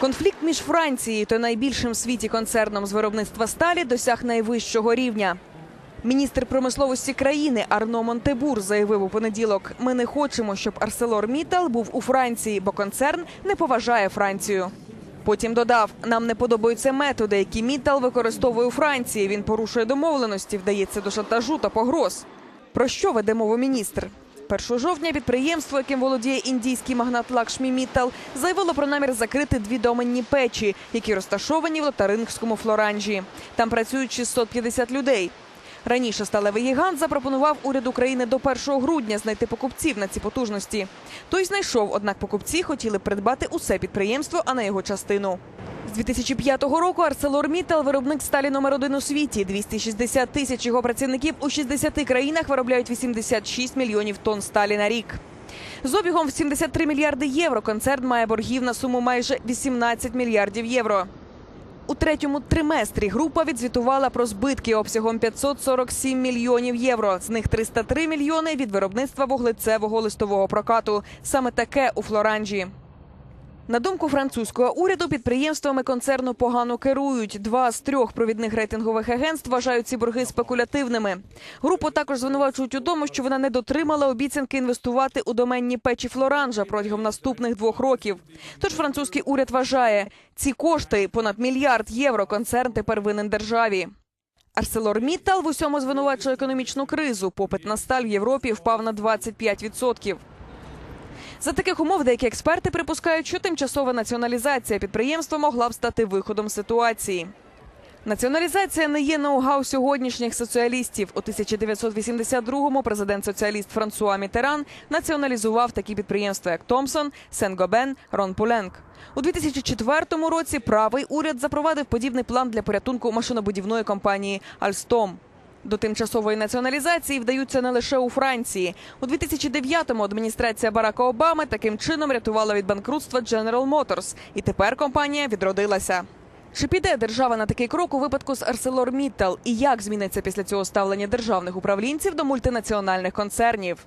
Конфлікт між Францією та найбільшим в світі концерном з виробництва сталі досяг найвищого рівня. Міністр промисловості країни Арно Монтебур заявив у понеділок: ми не хочемо, щоб Арселор Мітал був у Франції, бо концерн не поважає Францію. Потім додав: нам не подобаються методи, які Мітал використовує у Франції. Він порушує домовленості, вдається до шантажу та погроз. Про що веде мову міністр? 1 жовтня підприємство, яким володіє індійський магнат Лакшмі Міттал, заявило про намір закрити дві доменні печі, які розташовані в Лотарингському флоранжі. Там працюють 650 людей. Раніше сталевий гігант запропонував уряду країни до 1 грудня знайти покупців на ці потужності. Той знайшов, однак покупці хотіли придбати усе підприємство, а не його частину. З 2005 року ArcelorMittal – виробник сталі номер один у світі. 260 тисяч його працівників у 60 країнах виробляють 86 мільйонів тонн сталі на рік. З обігом в 73 мільярди євро концерн має боргів на суму майже 18 мільярдів євро. У третьому триместрі група відзвітувала про збитки обсягом 547 мільйонів євро. З них 303 мільйони від виробництва вуглецевого листового прокату. Саме таке у Флоранжі. На думку французького уряду, підприємствами концерну погано керують. Два з трьох провідних рейтингових агентств вважають ці борги спекулятивними. Групу також звинувачують у тому, що вона не дотримала обіцянки інвестувати у доменні печі Флоранжа протягом наступних двох років. Тож французький уряд вважає, ці кошти понад мільярд євро концерн тепер винен державі. ArcelorMittal в усьому звинувачує економічну кризу. Попит на сталь в Європі впав на 25%. За таких умов деякі експерти припускають, що тимчасова націоналізація підприємства могла б стати виходом ситуації. Націоналізація не є ноу-гау сьогоднішніх соціалістів. У 1982-му президент соціаліст Франсуа Мітеран націоналізував такі підприємства, як Томсон, Сен-Гобен, Рон Пуленк. У 2004 році правий уряд запровадив подібний план для порятунку машинобудівної компанії Альстом. До тимчасової націоналізації вдаються не лише у Франції. У 2009-му адміністрація Барака Обами таким чином рятувала від банкрутства General Motors. І тепер компанія відродилася. Чи піде держава на такий крок у випадку з ArcelorMittal? І як зміниться після цього ставлення державних управлінців до мультинаціональних концернів?